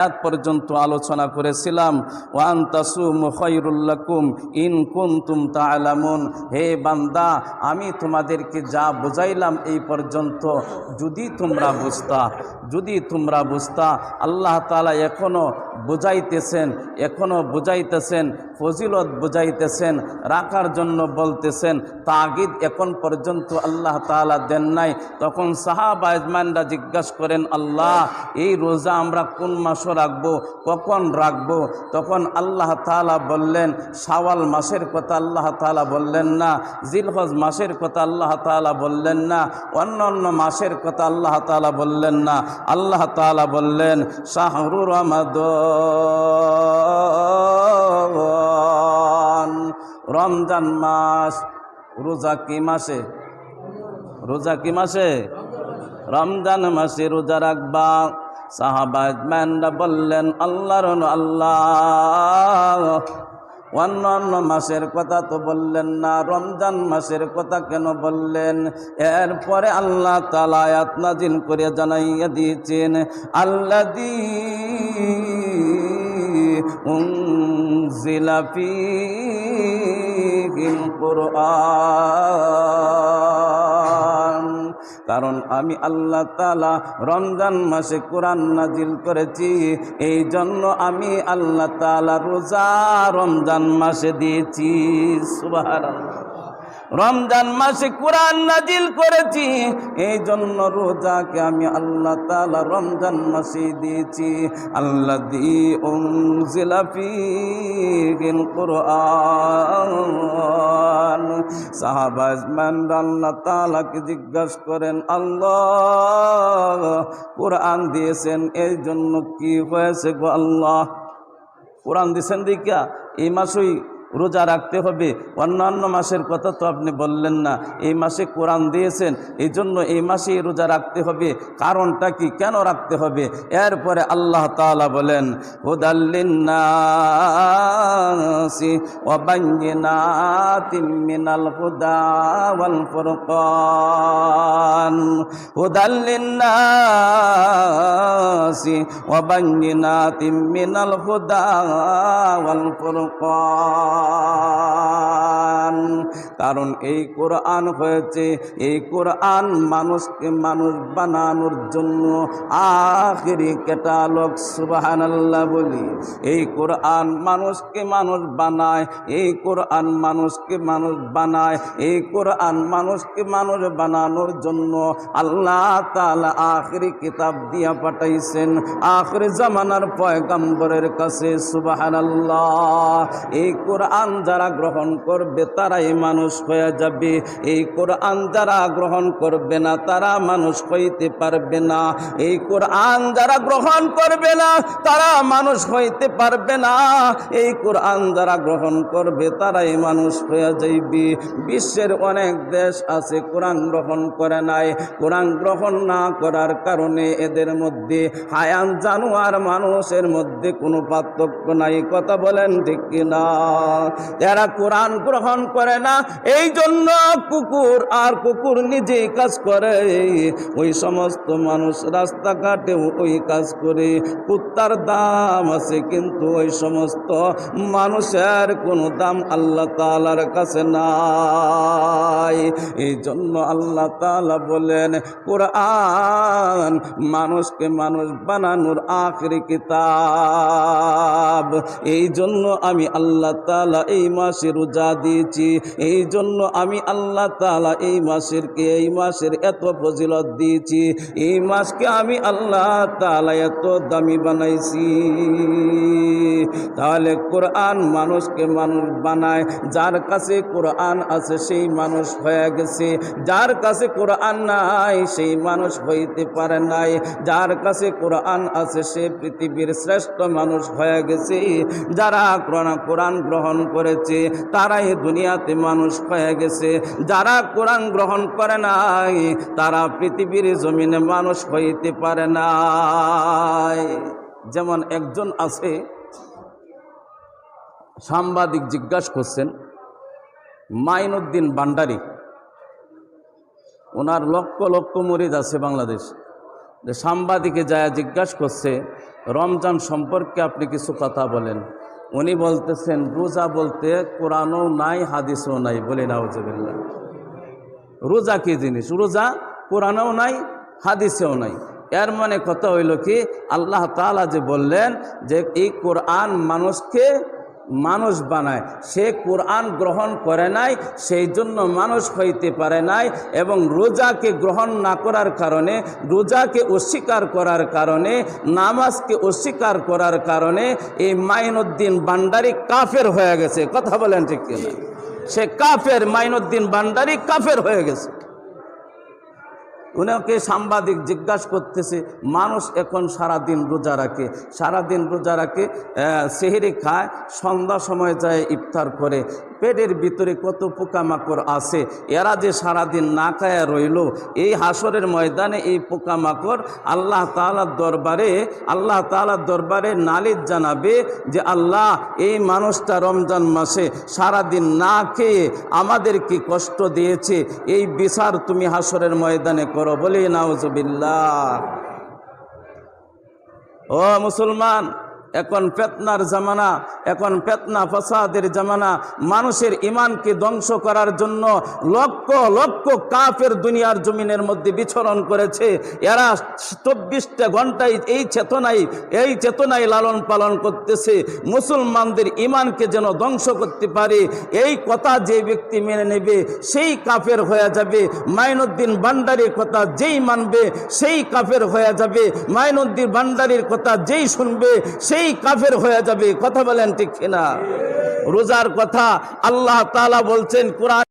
আয়াত পর্যন্ত আলোচনা করেছিলাম ওয়ান তাসুম খৈরুল্লাকুম ইন কুনতুম তাআলামুন। হে বান্দা, আমি তোমাদেরকে যা বুঝাইলাম এই পর্যন্ত যদি তোমরা বুঝতা, যদি তোমরা বুঝতা, আল্লাহ তাআলা এখনও বুঝাইতেছেন এখনও বুঝাইতেছেন, ফজিলত বুঝাইতেছেন, রাখার জন্য বলতেছেন, তাগিদ এখন পর্যন্ত আল্লাহ তাআলা দেন নাই। তখন সাহাবা আজমানরা জিজ্ঞাসা করেন, আল্লাহ, এই রোজা আমরা কোন মাসে রাখব, কখন রাখব? তখন আল্লাহ তাআলা বললেন, শাওয়াল মাসের কথা আল্লাহ তাআলা বললেন না, জিলহজ মাসের কথা আল্লাহ তাআলা বললেন না অন্য অন্য মাসের কথা আল্লাহ তাআলা বললেন না। আল্লাহ তাআলা বললেন শাহরুর রমাদান। রমজান মাস রোজা কি মাসে? রোজা কি মাসে? রমজান মাসে রোজা রাখবা। সাহাবাজম্যানরা বললেন, আল্লাহর আল্লাহ। অন্য অন্য মাসের কথা তো বললেন না, রমজান মাসের কথা কেন বললেন? এরপরে আল্লাহ তালা আয়াত নাজিল করে জানাইয়া দিয়েছেন আল্লাহ দি জিলাপি কোরআন। কারণ আমি আল্লাহ তালা রমজান মাসে কোরআন নাজিল করেছি। এই জন্য আমি আল্লাহ তালা রোজা রমজান মাসে দিয়েছি। সুবাহ রমজান মাসে কোরআন নাজিল করেছি এই জন্য রোজাকে আমি আল্লাহ তালা রমজান মাসে দিয়েছি। আল্লাহ দি আল্লাহ তালাকে জিজ্ঞাসা করেন, আল্লাহ, কোরআন দিয়েছেন এই জন্য কি হয়েছে আল্লাহ? কোরআন দিয়েছেন দিকা এই মাসই রোজা রাখতে হবে। অন্যান্য মাসের কথা তো আপনি বললেন না। এই মাসে কোরআন দিয়েছেন এই জন্য এই মাসে রোজা রাখতে হবে। কারণটা কি? কেন রাখতে হবে? এরপরে আল্লাহ তাআলা বলেন হুদাল্লিন্নাসি ওয়া বাইয়িনাতিম মিনাল হুদা ওয়াল ফুরকান। বাইয়িনাতিম মিনাল ফুরকান কারণ এই কোরআন হয়েছে, এই কোরআন মানুষকে মানুষ বানানোর জন্য আখেরি কেটালক সুবাহান আল্লাহ বলি। এই কোরআন মানুষকে মানুষ বানায়, এই কোরআন মানুষকে মানুষ বানায়, এই কোরআন মানুষকে মানুষ বানানোর জন্য আল্লাহ তাআলা আখেরি কিতাব দিয়া পাঠাইছেন। আখরি জামানার পয়গম্বরের কাছে সুবাহান আল্লাহ এই কোরআন যারা গ্রহণ করবে, তারাই মানুষ হয়ে যাবে। এই কোরআন যারা গ্রহণ করবে না, তারা মানুষ হইতে পারবে না। এই কোরআন যারা গ্রহণ করবে না, তারা মানুষ হইতে পারবে না। এই কোরআন যারা গ্রহণ করবে, তারাই মানুষ হয়ে যাইবে। বিশ্বের অনেক দেশ আছে, কোরআন গ্রহণ করে নাই। কোরআন গ্রহণ না করার কারণে এদের মধ্যে হায়ান জানোয়ার মানুষের মধ্যে কোনো পার্থক্য নাই। কথা বলেন ঠিক কিনা? এরা কোরআন গ্রহণ করে না। এই জন্য কুকুর আর কুকুর নিজেই কাজ করে। ওই সমস্ত মানুষ রাস্তাঘাটেও ওই কাজ করে। কুত্তার দাম আছে কিন্তু ওই সমস্ত মানুষের কোনো দাম আল্লাহ তালার কাছে নাই। এই জন্য আল্লাহ তালা বলেন, কোরআন মানুষকে মানুষ বানানোর আখরি কিতাব। এই জন্য আমি আল্লাহ তালা এই মাসে রোজা দিয়েছি। এই জন্য আমি আল্লাহ তালা এই মাসের কে এই মাসের এত ফজিলত দিয়েছি। এই মাসকে আমি আল্লাহ তালা এত দামি বানাইছি। তাহলে কোরআন মানুষকে মানুষ বানায়। যার কাছে কোরআন আছে সেই মানুষ হয়ে গেছে। যার কাছে কোরআন নাই সেই মানুষ হইতে পারে নাই। যার কাছে কোরআন আছে সে পৃথিবীর শ্রেষ্ঠ মানুষ হয়ে গেছে। যারা কোরআন কোরআন গ্রহণ করেছে, তারাই দুনিয়াতে মানুষ হয়ে গেছে। যারা কোরআন গ্রহণ করে নাই, তারা পৃথিবীর জমিনে মানুষ হইতে পারে নাই। যেমন একজন আছে, সাংবাদিক জিজ্ঞাসা করছেন মাইনুদ্দিন ভান্ডারী, ওনার লক্ষ লক্ষ মরিদ আছে বাংলাদেশ। যে সাংবাদিকে যায় জিজ্ঞাসা করছে, রমজান সম্পর্কে আপনি কিছু কথা বলেন। উনি বলতেছেন, রোজা বলতে কোরআনও নাই, হাদিসও নাই, বলে নাউজবিল্লা রোজা কি জিনিস? রোজা কোরআনেও নাই, হাদিসেও নাই। এর মানে কথা হইল কি, আল্লাহ তালা যে বললেন যে এই কোরআন মানুষকে মানুষ বানায়। সে কোরআন গ্রহণ করে নাই, সেই জন্য মানুষ হইতে পারে নাই এবং রোজাকে গ্রহণ না করার কারণে, রোজাকে অস্বীকার করার কারণে, নামাজকে অস্বীকার করার কারণে এই মাইনুদ্দিন বান্ডারি কাফের হয়ে গেছে। কথা বলেন ঠিক কিনা? সে কাফের মাইনুদ্দিন বান্ডারি কাফের হয়ে গেছে। উনাকে সাংবাদিক জিজ্ঞাসা করতেছে, মানুষ এখন সারাদিন রোজা রাখে, সারাদিন রোজা রাখে সেহেরি খায়, সন্ধ্যা সময় যায় ইফতার করে, পেটের ভিতরে কত পোকামাকড় আছে, এরা যে সারাদিন না খায়া রইল, এই হাসরের ময়দানে এই পোকামাকড় আল্লাহ তাআলার দরবারে, আল্লাহ তাআলার দরবারে নালিশ জানাবে যে, আল্লাহ, এই মানুষটা রমজান মাসে সারাদিন না খেয়ে আমাদেরকে কষ্ট দিয়েছে? এই বিচার তুমি হাসরের ময়দানে করো বলি নাউজবিল্লাহ। ও মুসলমান এখন পেতনার জামানা, এখন পেতনা ফসাদের জামানা, মানুষের ইমানকে ধ্বংস করার জন্য লক্ষ লক্ষ কাফের দুনিয়ার জমিনের মধ্যে বিচরণ করেছে। এরা চব্বিশটা ঘন্টায় এই চেতনায় এই চেতনায় লালন পালন করতেছে। মুসলমানদের ইমানকে যেন ধ্বংস করতে পারে, এই কথা যে ব্যক্তি মেনে নেবে, সেই কাফের হয়ে যাবে। মাইনুদ্দিন ভান্ডারির কথা যেই মানবে, সেই কাফের হয়ে যাবে। মাইনুদ্দিন ভান্ডারির কথা যেই শুনবে, সেই কাফের হয়ে যাবে। কথা বলেন ঠিক কিনা? রোজার কথা আল্লাহ তালা বলছেন কোরআন